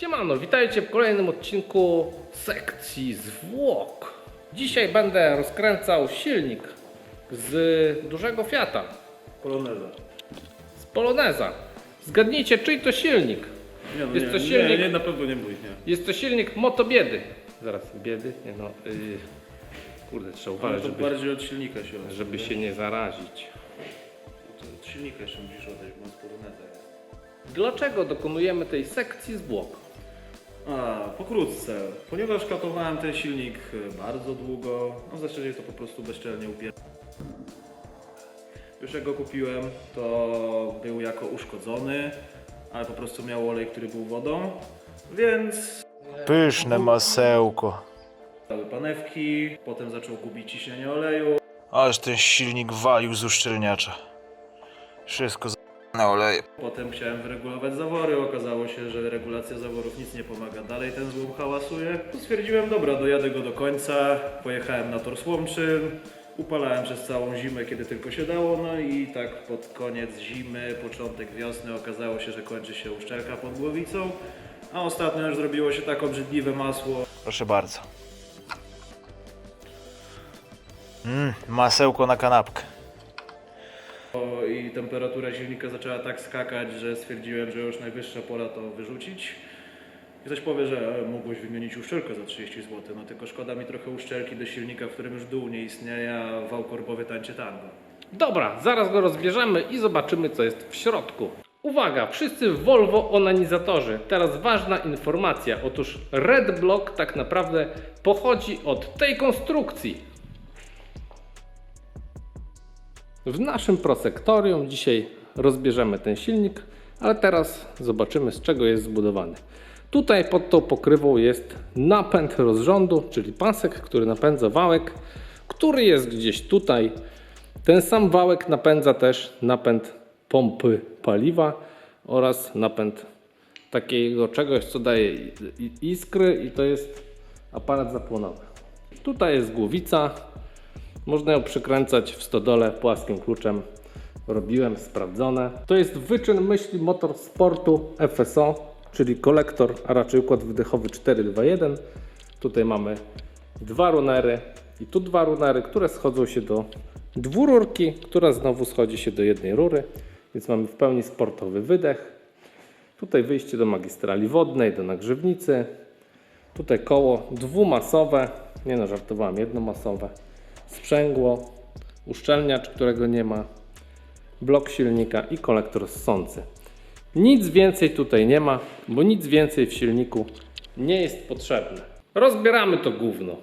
Siemano, witajcie w kolejnym odcinku sekcji zwłok. Dzisiaj będę rozkręcał silnik z dużego Fiata, Poloneza. z Poloneza. Zgadnijcie, czyj to silnik? Nie, no Jest nie, to nie, silnik- nie, na pewno nie mój, nie. Jest to silnik motobiedy. Zaraz, biedy? Nie no, yy, kurde, trzeba Ale uważać, to żeby, bardziej od silnika się żeby nie? się nie zarazić. To Od silnika jeszcze musisz oddać, bo on z poloneza jest. Dlaczego dokonujemy tej sekcji zwłok? A, pokrótce. Ponieważ katowałem ten silnik e, bardzo długo, no w zasadzie to po prostu bezczelnie upier... Już jak go kupiłem, to był jako uszkodzony, ale po prostu miał olej, który był wodą, więc Pyszne masełko. dały panewki, potem zaczął gubić ciśnienie oleju, Aż ten silnik walił z uszczelniacza. Wszystko z... na oleju. Potem chciałem wyregulować zawory, okazało się, że regulacja zaworów nic nie pomaga, dalej ten złom hałasuje. Stwierdziłem, dobra, dojadę go do końca, pojechałem na tor Słomczyn, upalałem przez całą zimę, kiedy tylko się dało, no i tak pod koniec zimy, początek wiosny okazało się, że kończy się uszczelka pod głowicą, a ostatnio już zrobiło się tak obrzydliwe masło, Proszę bardzo. Mmm, masełko na kanapkę. I temperatura silnika zaczęła tak skakać, że stwierdziłem, że już najwyższa pora to wyrzucić. Ktoś powie, że e, mógłbyś wymienić uszczelkę za 30 zł, no tylko szkoda mi trochę uszczelki do silnika, w którym już dół nie istnieje, a wał korbowy tańczy tango. Dobra, zaraz go rozbierzemy i zobaczymy, co jest w środku. Uwaga, wszyscy Volvo onanizatorzy. Teraz ważna informacja. Otóż Red Block tak naprawdę pochodzi od tej konstrukcji. W naszym prosektorium dzisiaj rozbierzemy ten silnik, ale teraz zobaczymy z czego jest zbudowany. Tutaj pod tą pokrywą jest napęd rozrządu, czyli pasek, który napędza wałek, który jest gdzieś tutaj. Ten sam wałek napędza też napęd pompy paliwa oraz napęd takiego czegoś, co daje iskry i to jest aparat zapłonowy. Tutaj jest głowica. Można ją przykręcać w stodole płaskim kluczem. Robiłem, sprawdzone. To jest wyczyn myśli motorsportu FSO, czyli kolektor, a raczej układ wydechowy 421. Tutaj mamy dwa runery i tu dwa runery, które schodzą się do dwururki, która znowu schodzi się do jednej rury, więc mamy w pełni sportowy wydech. Tutaj wyjście do magistrali wodnej, do nagrzewnicy. Tutaj koło dwumasowe, nie no żartowałem, jednomasowe. Sprzęgło, uszczelniacz, którego nie ma, blok silnika i kolektor ssący. Nic więcej tutaj nie ma, bo nic więcej w silniku nie jest potrzebne. Rozbieramy to gówno.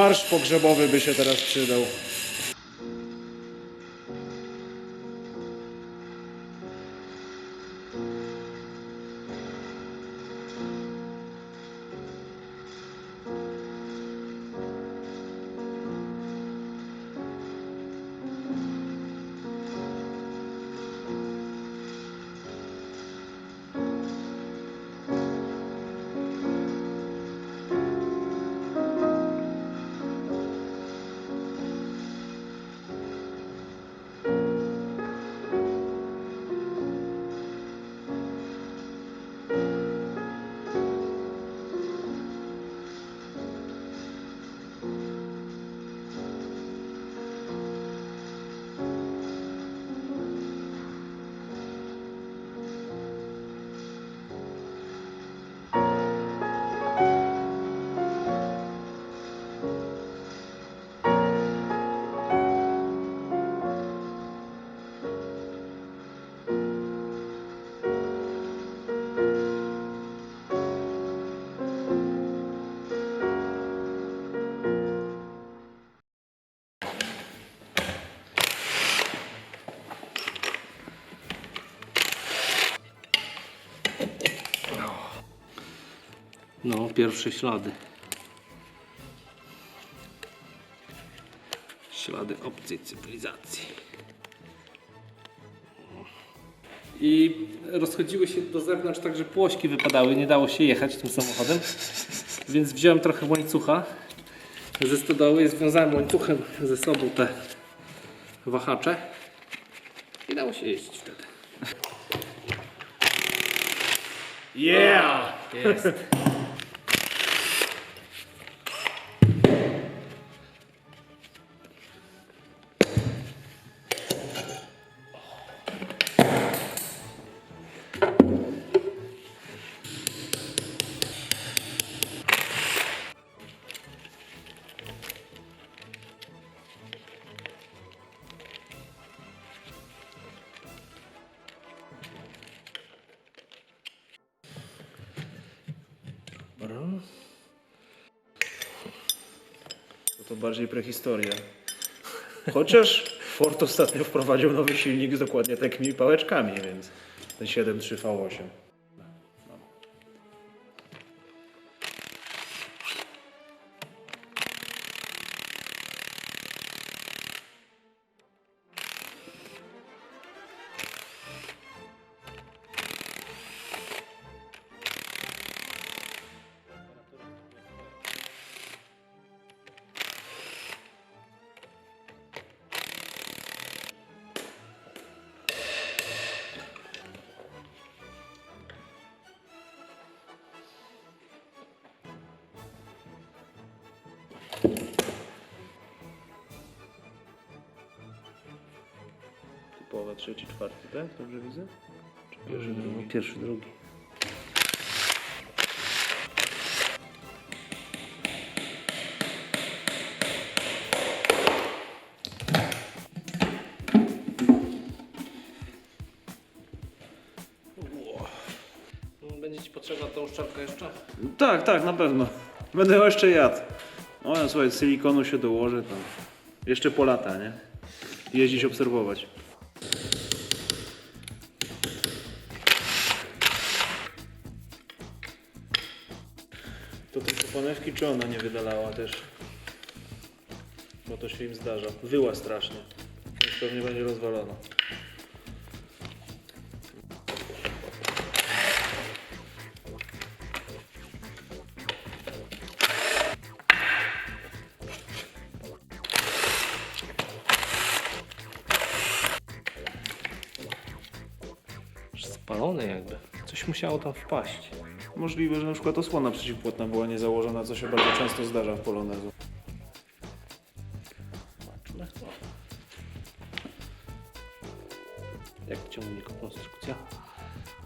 Marsz pogrzebowy by się teraz przydał. No, pierwsze ślady. Ślady obcej cywilizacji. I rozchodziły się do zewnątrz tak, że płośki wypadały, nie dało się jechać tym samochodem. Więc wziąłem trochę łańcucha ze stodoły i związałem łańcuchem ze sobą te wahacze i dało się jeździć wtedy. Yeah! Jest. Bardziej prehistoria. Chociaż Ford ostatnio wprowadził nowy silnik z dokładnie takimi pałeczkami, więc ten 7.3 V8. Trzeci, czwarty, tak? Dobrze widzę? Czy pierwszy, drugi? Pierwszy, drugi. Będzie Ci potrzebna tą uszczelka jeszcze? Tak, tak, na pewno. Będę jeszcze jadł. O, no, słuchaj, z silikonu się dołoży, to jeszcze po lata, nie? Jeździć, obserwować. Panewki czy ona nie wydalała też? Bo to się im zdarza. Wyła strasznie. Więc pewnie będzie rozwalona. Spalony jakby. Coś musiało tam wpaść. Możliwe, że na przykład osłona przeciwpłotna była nie założona, co się bardzo często zdarza w polonezu. Jak ciągnika konstrukcja.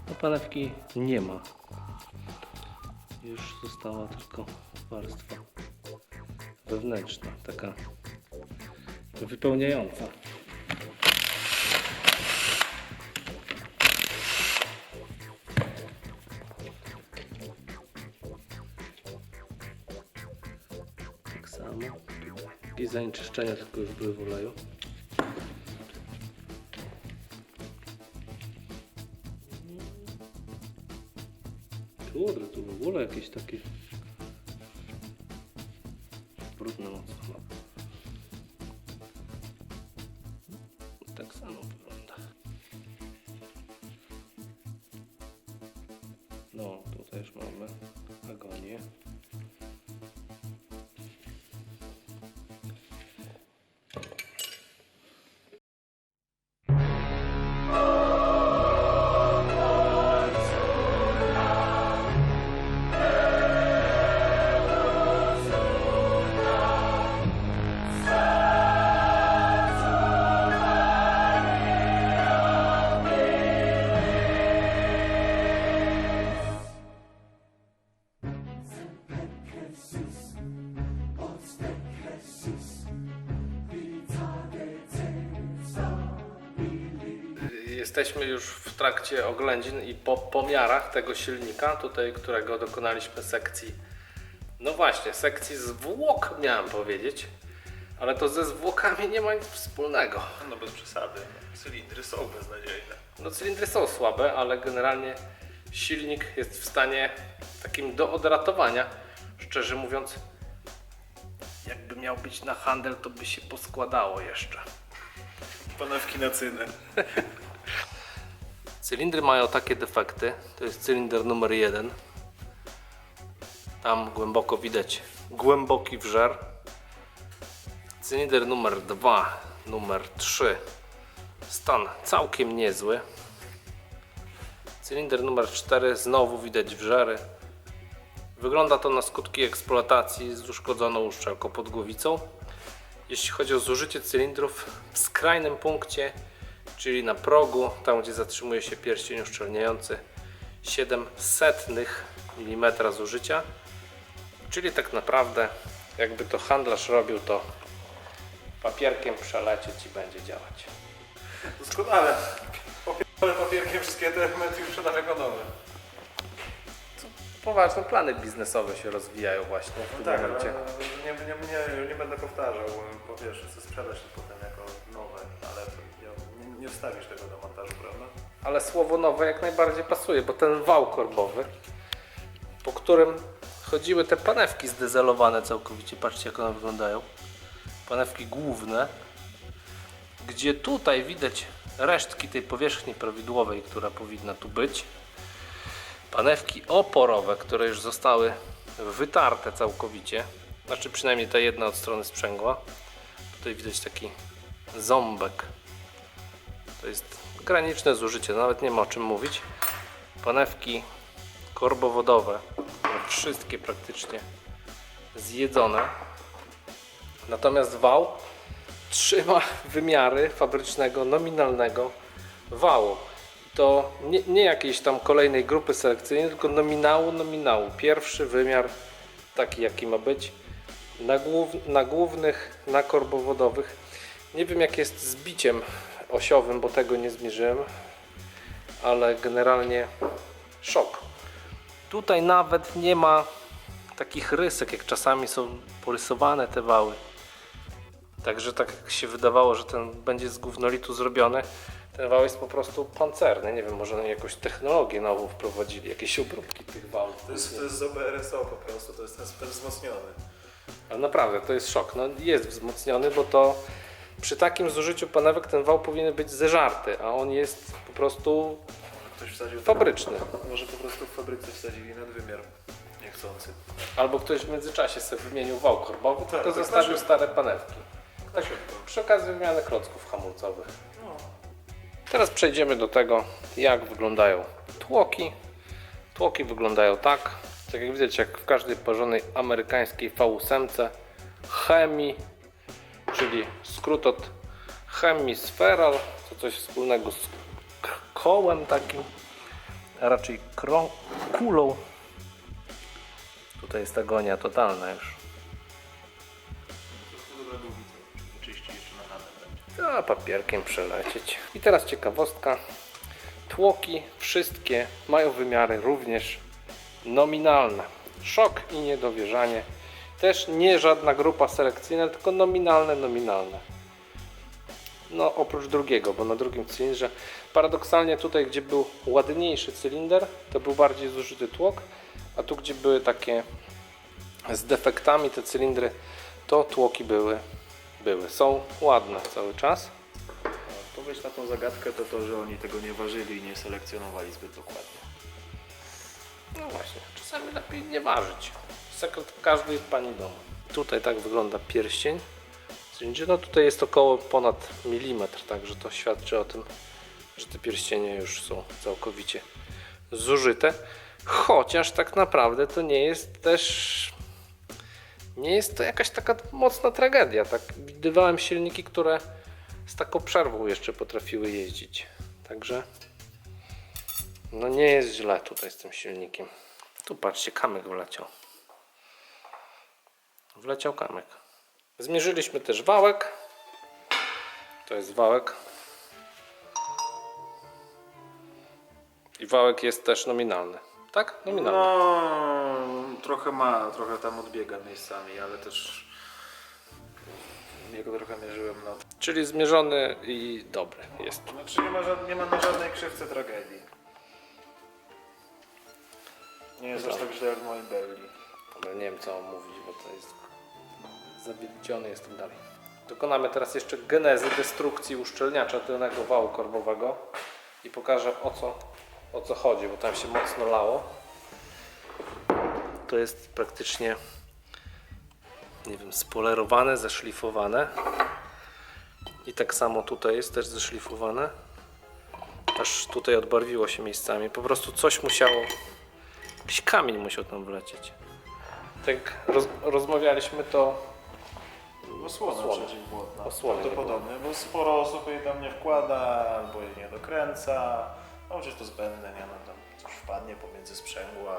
No panewki nie ma. Już została tylko warstwa wewnętrzna, taka wypełniająca. Jakieś zanieczyszczenia tylko już były w oleju. Kurde, tu w ogóle jakieś takie Jesteśmy już w trakcie oględzin i po pomiarach tego silnika, tutaj którego dokonaliśmy sekcji. No właśnie, sekcji zwłok miałem powiedzieć, ale to ze zwłokami nie ma nic wspólnego. No bez przesady. Cylindry są beznadziejne. No cylindry są słabe, ale generalnie silnik jest w stanie takim do odratowania. Szczerze mówiąc, jakby miał być na handel, to by się poskładało jeszcze. Panewki na cynę. Cylindry mają takie defekty. To jest cylinder numer jeden. Tam głęboko widać głęboki wżer. Cylinder numer 2, numer 3. Stan całkiem niezły. Cylinder numer 4 znowu widać wżery. Wygląda to na skutki eksploatacji z uszkodzoną uszczelką pod głowicą. Jeśli chodzi o zużycie cylindrów w skrajnym punkcie, czyli na progu, tam gdzie zatrzymuje się pierścień uszczelniający, 700 mm zużycia, czyli tak naprawdę jakby to handlarz robił, to papierkiem przelecieć i będzie działać. Doskonale. Popierdolę papierkiem wszystkie te elementy już jako nowe. Poważne plany biznesowe się rozwijają właśnie w tym Tak, momencie. ale nie, nie, nie, nie będę powtarzał. Po pierwsze, chcę sprzedać to potem jako ale słowo nowe jak najbardziej pasuje, bo ten wał korbowy, po którym chodziły te panewki zdezelowane całkowicie, patrzcie jak one wyglądają, panewki główne, gdzie tutaj widać resztki tej powierzchni prawidłowej, która powinna tu być, panewki oporowe, które już zostały wytarte całkowicie, znaczy przynajmniej ta jedna od strony sprzęgła, tutaj widać taki ząbek, to jest graniczne zużycie, nawet nie ma o czym mówić. Panewki korbowodowe, wszystkie praktycznie zjedzone. Natomiast wał trzyma wymiary fabrycznego, nominalnego wału. To nie, nie jakiejś tam kolejnej grupy selekcyjnej, tylko nominału, nominału. Pierwszy wymiar taki jaki ma być. Na, głów, na głównych, na korbowodowych. Nie wiem jak jest z biciem osiowym, bo tego nie zmierzyłem, ale generalnie szok. Tutaj nawet nie ma takich rysek, jak czasami są porysowane te wały. Także tak jak się wydawało, że ten będzie z gównolitu zrobiony, ten wał jest po prostu pancerny. Nie wiem, może oni jakąś technologię nową wprowadzili, jakieś obróbki tych wałów. To jest, to jest z OBRSO po prostu, to jest ten wzmocniony. Ale naprawdę, to jest szok. No, jest wzmocniony, bo to przy takim zużyciu panewek ten wał powinien być zeżarty, a on jest po prostu Ktoś wsadził fabryczny. Może po prostu w fabryce wsadzili nadwymiar niechcący. Albo ktoś w międzyczasie sobie wymienił wał korbowy, tylko tak zostawił na stare panewki. Tak, Przy okazji wymiany klocków hamulcowych. no. Teraz przejdziemy do tego, jak wyglądają tłoki. Tłoki wyglądają tak, tak jak widać, jak w każdej porządnej amerykańskiej V8 Hemi, czyli skrót od hemisferal, to coś wspólnego z kołem takim, a raczej krą- kulą. Tutaj jest agonia totalna już. A papierkiem przelecieć. I teraz ciekawostka. Tłoki wszystkie mają wymiary również nominalne. Szok i niedowierzanie. Też nie żadna grupa selekcyjna, tylko nominalne, nominalne. No oprócz drugiego, bo na drugim cylindrze paradoksalnie tutaj, gdzie był ładniejszy cylinder, to był bardziej zużyty tłok, a tu, gdzie były takie z defektami te cylindry, to tłoki były, były. Są ładne cały czas. Odpowiedź na tą zagadkę to to, że oni tego nie ważyli i nie selekcjonowali zbyt dokładnie. No właśnie, czasami lepiej nie ważyć. Sekret każdej pani domu. Tutaj tak wygląda pierścień. No tutaj jest około ponad milimetr, także to świadczy o tym, że te pierścienie już są całkowicie zużyte. Chociaż tak naprawdę to nie jest też nie jest to jakaś taka mocna tragedia. Tak widywałem silniki, które z taką przerwą jeszcze potrafiły jeździć. Także no nie jest źle tutaj z tym silnikiem. Tu patrzcie, kamyk wleciał. Wleciał kamyk. Zmierzyliśmy też wałek. To jest wałek. I wałek jest też nominalny. Tak? Nominalny. No, trochę ma, trochę tam odbiega miejscami, ale też jego trochę mierzyłem, no. Czyli zmierzony i dobry jest. Znaczy nie ma, żad- nie ma na żadnej krzywce tragedii. Nie jest aż tak źle jak w moim Belli. Ale nie wiem co mam mówić, bo to jest zawiedziony jestem dalej. Dokonamy teraz jeszcze genezy destrukcji uszczelniacza tylnego wału korbowego i pokażę o co, o co chodzi, bo tam się mocno lało. To jest praktycznie nie wiem, spolerowane, zeszlifowane. I tak samo tutaj jest też zeszlifowane. Aż tutaj odbarwiło się miejscami. Po prostu coś musiało, jakiś kamień musiał tam wlecieć. Tak roz, rozmawialiśmy to Osłona Osłona. przeciwbłotna. Osłony nie Prawdopodobnie, bo sporo osób jej tam nie wkłada, albo jej nie dokręca. No przecież to zbędne, nie? No tam coś wpadnie pomiędzy sprzęgła,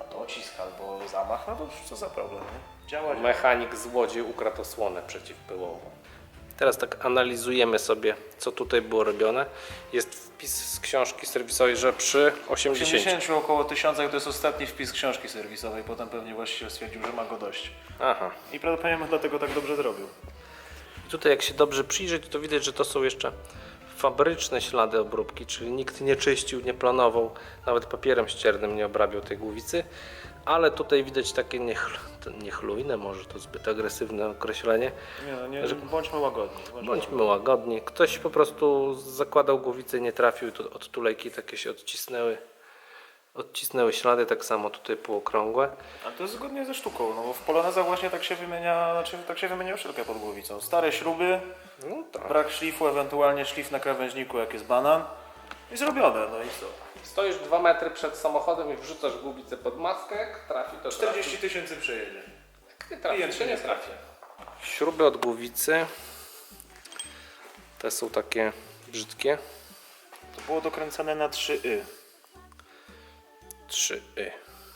a docisk albo zamach, no to co za problem, nie? Działa, działa. mechanik z Łodzi ukradł osłonę przeciwpyłową. Teraz tak analizujemy sobie, co tutaj było robione. Jest wpis z książki serwisowej, że przy 80. 80 około 1000 to jest ostatni wpis książki serwisowej, potem pewnie właściciel stwierdził, że ma go dość. Aha. I prawdopodobnie dlatego tak dobrze zrobił. I tutaj jak się dobrze przyjrzeć, to widać, że to są jeszcze fabryczne ślady obróbki, czyli nikt nie czyścił, nie planował, nawet papierem ściernym nie obrabiał tej głowicy, ale tutaj widać takie niechl, niechlujne, może to zbyt agresywne określenie. Nie, no nie, bądźmy łagodni. Bądźmy Bądźmy łagodni. Ktoś po prostu zakładał głowicę, nie trafił, i to od tulejki takie się odcisnęły. Odcisnęły ślady, tak samo tutaj półokrągłe. A to jest zgodnie ze sztuką, no bo w polonezach właśnie tak się wymienia, znaczy tak się wymienia wszelkę pod głowicą. Stare śruby, No tak. brak szlifu, ewentualnie szlif na krawężniku jak jest banan i zrobione, no i co? Stoisz dwa metry przed samochodem i wrzucasz głowicę pod maskę, trafi to 40 tysięcy przejedzie. Nie trafi, Klient się nie trafi. Śruby od głowicy. Te są takie brzydkie. To było dokręcane na 3Y. 3Y.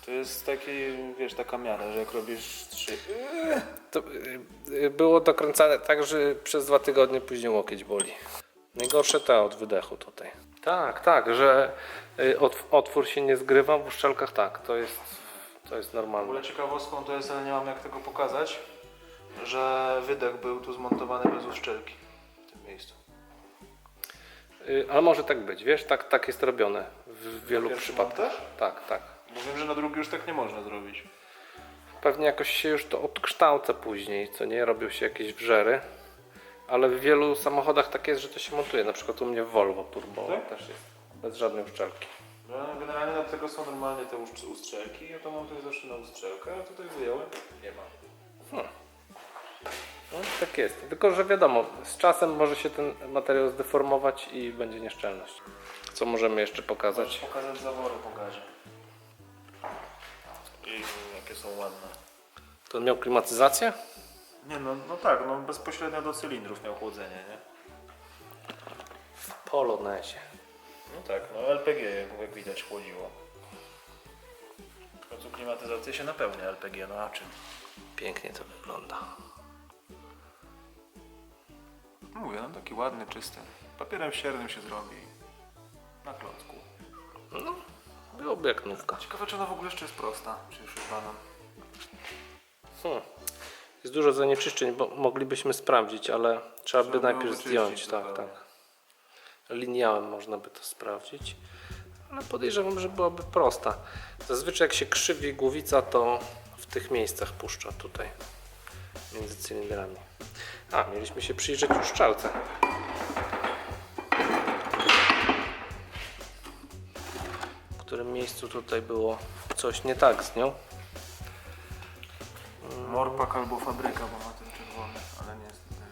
To jest taki, wiesz, taka miara, że jak robisz 3Y, To y, y, było dokręcane tak, że przez dwa tygodnie później łokieć boli. Najgorsze te od wydechu tutaj. Tak, tak, że y, otw- otwór się nie zgrywa w uszczelkach, tak, to jest, to jest W ogóle normalne. ciekawostką to jest, ale nie mam jak tego pokazać, że wydech był tu zmontowany bez uszczelki w tym miejscu. Y, Ale może tak być, wiesz, tak, tak jest robione w wielu przypadkach. montaż? Tak, tak. Bo wiem, że na drugi już tak nie można zrobić. Pewnie jakoś się już to odkształca później, co nie, robią się jakieś wrzery. Ale w wielu samochodach tak jest, że to się montuje. Na przykład u mnie w Volvo Turbo Tak? też jest bez żadnej uszczelki. No, generalnie do tego są normalnie te uszcz- ustrzelki. Ja to mam tutaj zawsze na ustrzelkę, a tutaj wyjąłem, nie ma. No, tak jest. Tylko, że wiadomo, z czasem może się ten materiał zdeformować i będzie nieszczelność. Co możemy jeszcze pokazać? pokazać zawory po gazie. I jakie są ładne. To miał klimatyzację? Nie no, no tak, no bezpośrednio do cylindrów miał chłodzenie, nie? W Polonezie. No tak, no LPG jak, widać chłodziło. W końcu klimatyzacja się napełnia LPG, no a czym? Pięknie to wygląda. Mówię, no taki ładny, czysty. Papierem ściernym się zrobi. Na klocku. Byłoby jak nówka. Ciekawe, czy ona w ogóle jeszcze jest prosta, czy już jest banan. Hmm. Jest dużo zanieczyszczeń, bo moglibyśmy sprawdzić, ale trzeba by najpierw zdjąć. Tak, tak. Liniałem można by to sprawdzić. Ale podejrzewam, że byłaby prosta. Zazwyczaj jak się krzywi głowica, to w tych miejscach puszcza tutaj. Między cylindrami. A, mieliśmy się przyjrzeć uszczalce. W którym miejscu tutaj było coś nie tak z nią. Morpak albo fabryka, bo ma ten czerwony, ale niestety.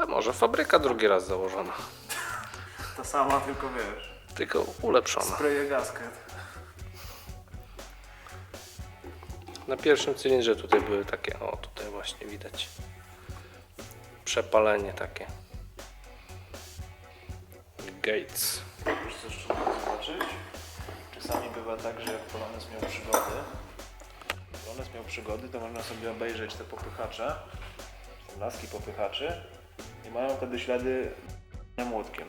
A może fabryka drugi raz założona. Ta sama, tylko wiesz. Tylko ulepszona. Spreje gasket. Na pierwszym cylindrze tutaj były takie, o tutaj właśnie widać przepalenie takie. Gates. Wiesz co jeszcze mogę zobaczyć? Czasami bywa tak, że przygody, to można sobie obejrzeć te popychacze, te laski popychaczy i mają wtedy ślady młotkiem.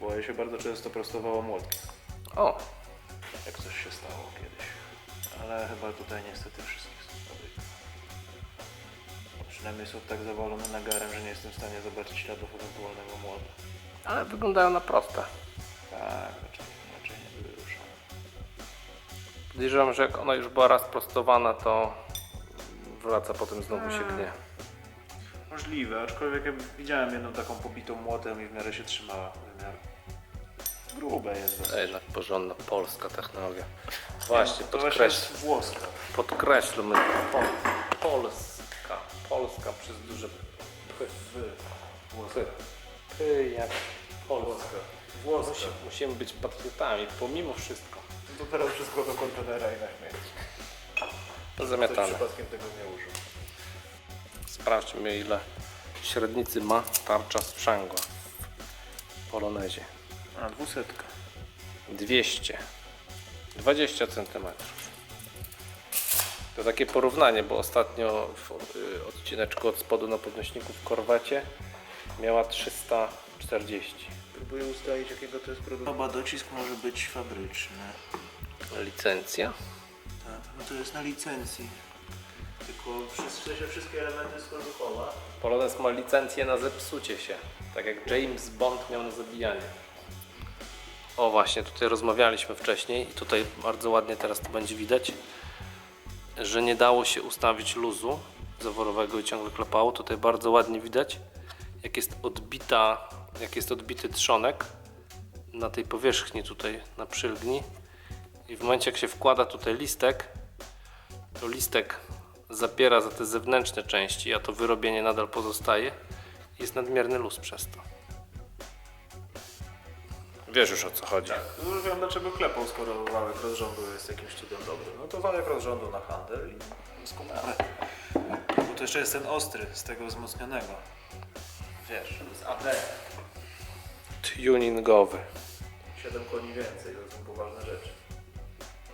Bo je się bardzo często prostowało młotkiem, O, jak coś się stało kiedyś. Ale chyba tutaj niestety wszystkie są. Przynajmniej są tak zawalone nagarem, że nie jestem w stanie zobaczyć śladów ewentualnego młota. ale wyglądają na proste. Tak, były. Podejrzewam, że jak ona już była raz prostowana, to wraca potem znowu się gnie. Możliwe, aczkolwiek ja widziałem jedną taką pobitą młotem i w miarę się trzymała. W miarę. Grube jest dosyć. Jednak porządna polska technologia. Właśnie, to właśnie podkreśl, jest włoska. podkreślmy. Po, polska. Polska przez duże p. P. P jak Polska. Włoska. Musi, musimy być patriotami, pomimo wszystko. To teraz wszystko do kontenera i na śmieci. Ktoś Zamiatane. przypadkiem tego nie użył. Sprawdźmy ile średnicy ma tarcza sprzęgła w polonezie. A, dwusetka. 200 20 cm to takie porównanie, bo ostatnio w y, odcineczku od spodu na podnośniku w korwecie miała 340 Próbuję ustalić jakiego to jest produktu. Chyba docisk może być fabryczny. Licencja Tak, no to jest na licencji. Tylko w sensie wszystkie elementy z Korzuchowa. Polonez ma licencję na zepsucie się tak jak James Bond miał na zabijanie o właśnie, tutaj rozmawialiśmy wcześniej i tutaj bardzo ładnie teraz to będzie widać że nie dało się ustawić luzu zaworowego i ciągle klepało. Tutaj bardzo ładnie widać, jak jest odbita, jak jest odbity trzonek na tej powierzchni tutaj na przylgni. I w momencie jak się wkłada tutaj listek, to listek zapiera za te zewnętrzne części, a to wyrobienie nadal pozostaje. Jest nadmierny luz przez to. Wiesz już o co chodzi. No już wiem dlaczego klepał, skoro wałek rozrządu jest jakimś cudem dobry. No to wałek rozrządu na handel i doskonale. Bo to jeszcze jest ten ostry z tego wzmocnionego. Wiesz, to jest AD. Tuningowy. 7 koni więcej, to są poważne rzeczy.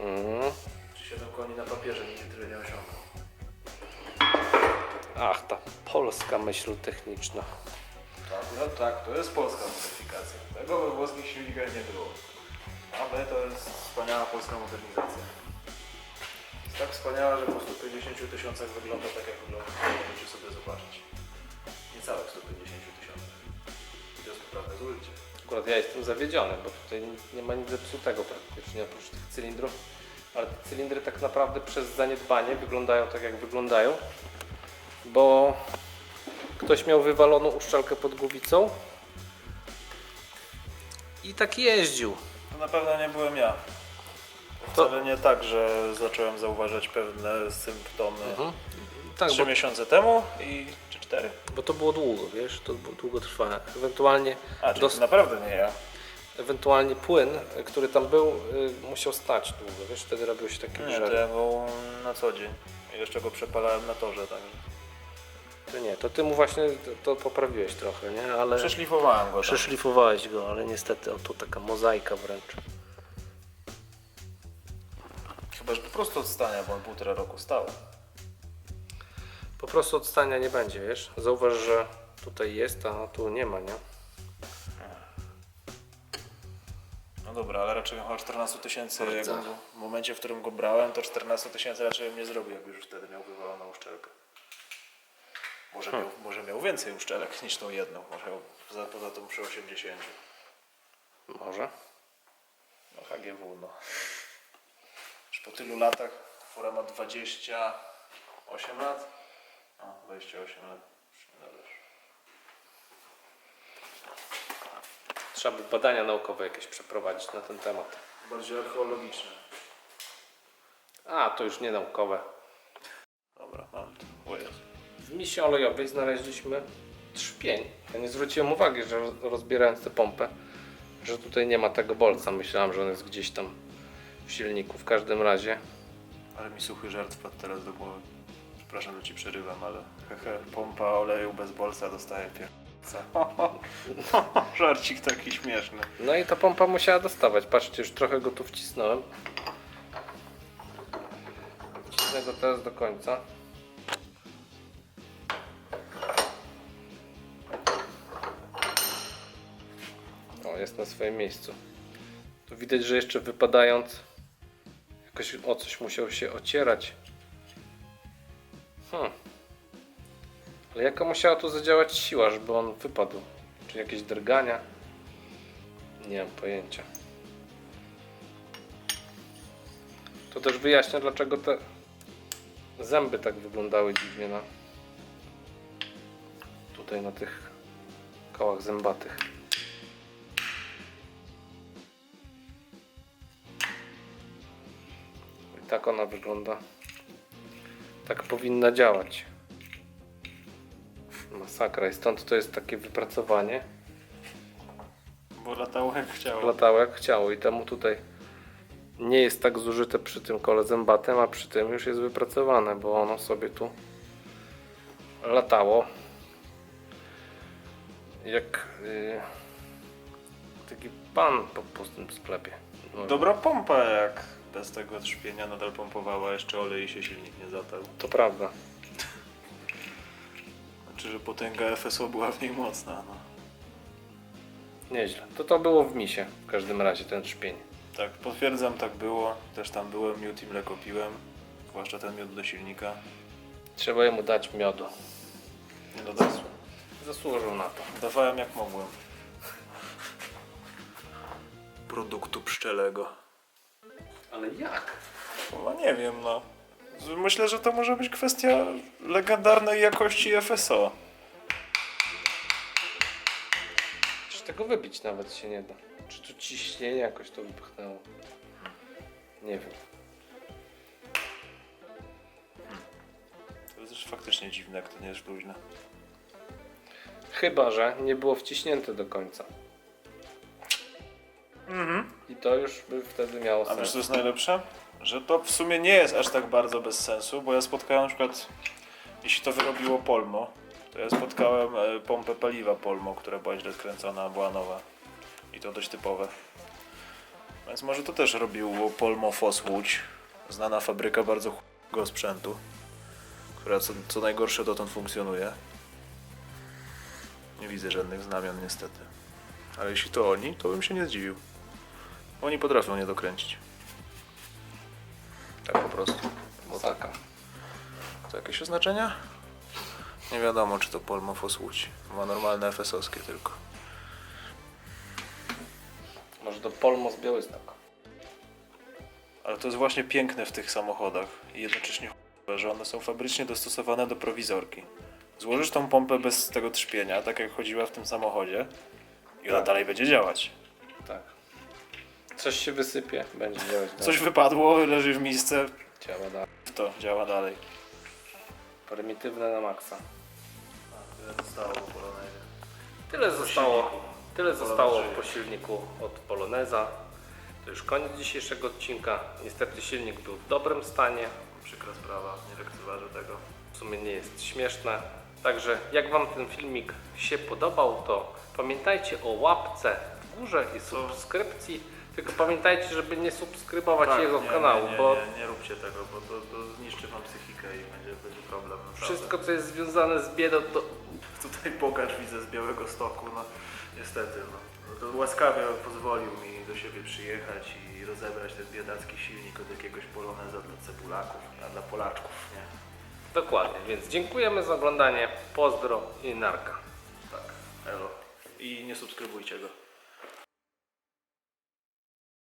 Mhm. Czy 7 koni na papierze nigdy tyle nie osiągnął. Ach, ta polska myśl techniczna. To akurat tak, to jest polska modyfikacja. Tego we włoskich silnikach nie było. AB to jest wspaniała polska modernizacja. Jest tak wspaniała, że po 150 tysiącach wygląda tak jak wygląda. Możecie sobie zobaczyć. Niecałe 150 tysiącach. I to jest naprawdę zużycie. Akurat ja jestem zawiedziony, bo tutaj nie ma nic zepsutego praktycznie oprócz tych cylindrów. Ale te cylindry tak naprawdę przez zaniedbanie wyglądają tak jak wyglądają, bo ktoś miał wywaloną uszczelkę pod głowicą i tak jeździł. To na pewno nie byłem ja. To- Wcale nie tak, że zacząłem zauważać pewne symptomy Tak, trzy bo, miesiące temu i czy cztery? bo to było długo, wiesz, to długo trwałe. Ewentualnie, A, czyli dos- to naprawdę nie ja. ewentualnie płyn, który tam był, y, musiał stać długo, wiesz, wtedy robił się taki Nie, to ja był na co dzień. Jeszcze go przepalałem na torze, także. To nie, to ty mu właśnie to, to poprawiłeś trochę, nie? Ale Przeszlifowałem go tam. przeszlifowałeś go, ale niestety o tu taka mozaika wręcz. Chyba, że po prostu od stania, bo on półtora roku stał. Po prostu odstania nie będzie, wiesz? Zauważ, że tutaj jest, a tu nie ma, nie? No dobra, ale raczej o 14 tysięcy, Bardzo. w momencie, w którym go brałem, to 14 tysięcy raczej bym nie zrobił, jakby już wtedy miał wywaloną uszczelkę. Może, miał, może miał więcej uszczelek niż tą jedną, może miał za, poza tą przy 80. Może. No HGW, no. Już po tylu latach, fura ma 28 lat. O, 28 lat. Już nie należy. Trzeba by badania naukowe jakieś przeprowadzić na ten temat. Bardziej archeologiczne. A, to już nie naukowe. Dobra, mam to. O Jezu. W misie olejowej znaleźliśmy trzpień. Ja nie zwróciłem uwagi, że roz- rozbierając tę pompę, że tutaj nie ma tego bolca. Myślałem, że on jest gdzieś tam w silniku. W każdym razie Ale mi suchy żart wpadł teraz do głowy. Przepraszam, że ci przerywam, ale hehe, pompa oleju bez bolca dostaje pierwsza. Żarcik taki śmieszny. No i ta pompa musiała dostawać. Patrzcie, już trochę go tu wcisnąłem. Wcisnę go teraz do końca. O, jest na swoim miejscu. Tu widać, że jeszcze wypadając jakoś o coś musiał się ocierać. Hmm. Ale jaka musiała tu zadziałać siła, żeby on wypadł? Czy jakieś drgania? Nie mam pojęcia. To też wyjaśnia, dlaczego te zęby tak wyglądały dziwnie na tutaj na tych kołach zębatych. I tak ona wygląda. Tak powinna działać. Masakra i stąd to jest takie wypracowanie. Bo latało jak chciało. Latało jak chciało i temu tutaj nie jest tak zużyte przy tym kole zębatym, a przy tym już jest wypracowane, bo ono sobie tu latało jak yy, taki pan po pustym sklepie. No, Dobra pompa jak bez tego trzpienia nadal pompowała, jeszcze olej i się silnik nie zatał. To prawda. Znaczy, że potęga FSO była w niej mocna. No. Nieźle. To to było w misie w każdym razie ten trzpień. Tak, potwierdzam, tak było. Też tam byłem, miód i mleko piłem. Zwłaszcza ten miód do silnika. Trzeba jemu dać miodu. Nie dodam. Zasłużył na to. Dawałem jak mogłem. Produktu pszczelego. Ale jak? No nie wiem, no. Myślę, że to może być kwestia legendarnej jakości FSO. Czy tego wybić nawet się nie da? Czy tu ciśnienie jakoś to wypchnęło? Nie wiem. To jest też faktycznie dziwne, jak to nie jest luźne. Chyba, że nie było wciśnięte do końca. I to już by wtedy miało Mhm. A wiesz sens. co jest najlepsze? Że to w sumie nie jest aż tak bardzo bez sensu, bo ja spotkałem na przykład, jeśli to wyrobiło Polmo, to ja spotkałem e, pompę paliwa Polmo, która była źle skręcona, była nowa. I to dość typowe. Więc może to też robiło Polmo Fos Łódź, znana fabryka bardzo chłodnego sprzętu, która co, co najgorsze dotąd funkcjonuje. Nie widzę żadnych znamion niestety. Ale jeśli to oni, to bym się nie zdziwił. Oni potrafią nie dokręcić. Tak po prostu. Masakra. To jakieś oznaczenia? Nie wiadomo, czy to Polmofos Łódź. Ma normalne FSowskie tylko. Może do Polmo z Białystok. Ale to jest właśnie piękne w tych samochodach i jednocześnie że one są fabrycznie dostosowane do prowizorki. Złożysz tą pompę bez tego trzpienia, tak jak chodziła w tym samochodzie i ona Tak. dalej będzie działać. Tak. Coś się wysypie, będzie działać dalej. Coś wypadło, leży w miejsce, Działa dalej. to działa dalej. Prymitywne na maksa. Zostało Tyle zostało, tyle zostało po silniku od Poloneza. To już koniec dzisiejszego odcinka. Niestety silnik był w dobrym stanie. Przykra sprawa, nie lekceważę tego. W sumie nie jest śmieszne. Także jak Wam ten filmik się podobał, to pamiętajcie o łapce w górze i subskrypcji. Tylko pamiętajcie, żeby nie subskrybować jego Tak, nie, kanału, nie, nie, bo nie, nie róbcie tego, bo to, to zniszczy wam psychikę i będzie, będzie problem. naprawdę. wszystko co jest związane z biedą to Tutaj Bogacz widzę z Białego Stoku, no niestety, no. no to łaskawie pozwolił mi do siebie przyjechać i rozebrać ten biedacki silnik od jakiegoś poloneza dla cebulaków, a dla Polaczków, nie? dokładnie. Więc dziękujemy za oglądanie. Pozdro i narka. Tak, elo. I nie subskrybujcie go.